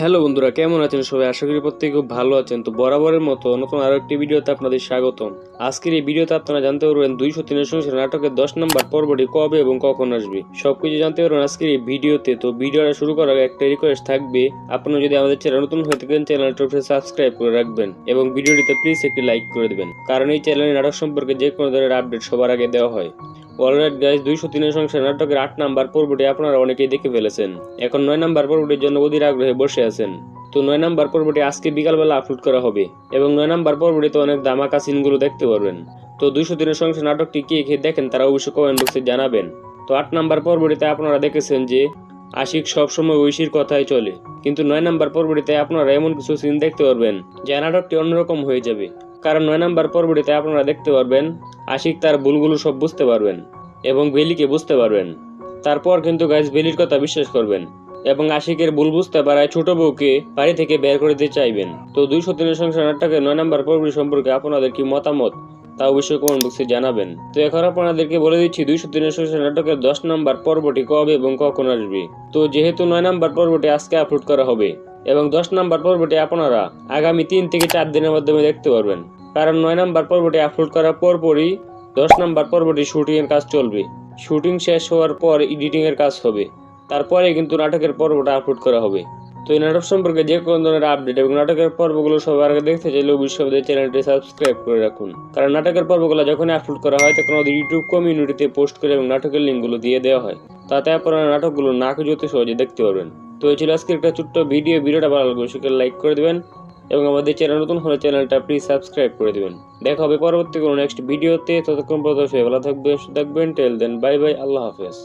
Hello বন্ধুরা, কেমন আছেন সবাই? আশা করি প্রত্যেকে খুব ভালো আছেন। তো বরাবরের মতো নতুন আরও একটি ভিডিওতে আপনাদের স্বাগতম। আজকের এই ভিডিওতে আপনারা জানতে পারবেন দুইশো সংসার নাটকের দশ নম্বর পর্বটি কবে এবং কখন আসবে। সবকিছু জানতে পারবেন আজকের এই ভিডিওতে। তো ভিডিওটা শুরু করার একটা রিকোয়েস্ট থাকবে, আপনারা যদি আমাদের চ্যানেল নতুন হয়ে থাকেন, চ্যানেলটা সাবস্ক্রাইব করে রাখবেন এবং ভিডিওটিতে প্লিজ একটি লাইক করে দেবেন। কারণ এই চ্যানেলে নাটক সম্পর্কে যে কোনো ধরনের আপডেট সবার আগে দেওয়া হয়। অলরাইট গাইজ দুইশো তিনের সংসার নাটকের আট নাম্বার পর্বটি আপনারা অনেকেই দেখে ফেলেছেন। এখন নয় নাম্বার পর্বটির জন্য অধীর আগ্রহে বসে আছেন। তো নয় নাম্বার পর্বটি আজকে বিকালবেলা আপলোড করা হবে এবং নয় নাম্বার পর্বটিতে অনেক ধামাকা সিনগুলো দেখতে পারবেন। তো দুইশো দিনের সংসার নাটকটি কে কে দেখেন তারা অবশ্যই কমেন্ট বক্সে জানাবেন। তো আট নাম্বার পর্বটিতে আপনারা দেখেছেন যে, আশিক সবসময় ঐশীর কথাই চলে। কিন্তু নয় নাম্বার পর্বটিতে আপনারা এমন কিছু সিন দেখতে পারবেন যে নাটকটি অন্যরকম হয়ে যাবে। কারণ নয় নাম্বার পর্বটিতে আপনারা দেখতে পারবেন, আশিক তার ভুলগুলো সব বুঝতে পারবেন। এবং বেলিকে বুঝতে পারবেন। তারপর কিন্তু গাইজ বেলির কথা বিশ্বাস করবেন এবং আশিকের ভুল বুঝতে পারায় ছোট বউকে বাড়ি থেকে বের করে দিতে চাইবেন। তো দুইশো তিনের সংসার নাটকের নয় নম্বর পর্বটি সম্পর্কে আপনাদের কি মতামত, তা অবশ্যই কমেন্ট বক্সে জানাবেন। তো এখন আপনাদেরকে বলে দিচ্ছি দুইশো তিনের সংসার নাটকের দশ নম্বর পর্বটি কবে এবং কখন আসবে? তো যেহেতু নয় নম্বর পর্বটি আজকে আপলোড করা হবে এবং দশ নম্বর পর্বটি আপনারা আগামী তিন থেকে চার দিনের মাধ্যমে দেখতে পারবেন। কারণ নয় নম্বর পর্বটি আপলোড করার পরপরই দশ নম্বর পর্বটি শুটিং এর কাজ চলবে। শুটিং শেষ হওয়ার পর এডিটিংয়ের কাজ হবে। তারপরে কিন্তু নাটকের পর্বটা আপলোড করা হবে। তো এই নাটক সম্পর্কে যে কোনো ধরনের আপডেট এবং নাটকের পর্বগুলো সবার আগে দেখতে চাইলে অবশ্যই আমাদের চ্যানেলটি সাবস্ক্রাইব করে রাখুন। কারণ নাটকের পর্বগুলো যখনই আপলোড করা হয়, তখন আমাদের ইউটিউব কমিউনিটিতে পোস্ট করে এবং নাটকের লিঙ্কগুলো দিয়ে দেওয়া হয়। তাতে আপনারা নাটকগুলো না খুঁজতে সহজে দেখতে পারবেন। তো এই ছিল আজকে একটা ছোট্ট ভিডিও। ভিডিওটা ভালো লাগবে সেখানে লাইক করে দেবেন। এবং আমাদের চ্যানেল নতুন হলে চ্যানেলটা প্লিজ সাবস্ক্রাইব করে দেবেন। দেখা হবে পরবর্তী কোনো নেক্সট ভিডিওতে ততক্ষণ পর্যন্ত ভালো থাকবেন থাকবেন। টেল দেন বাই বাই আল্লাহ হাফেজ।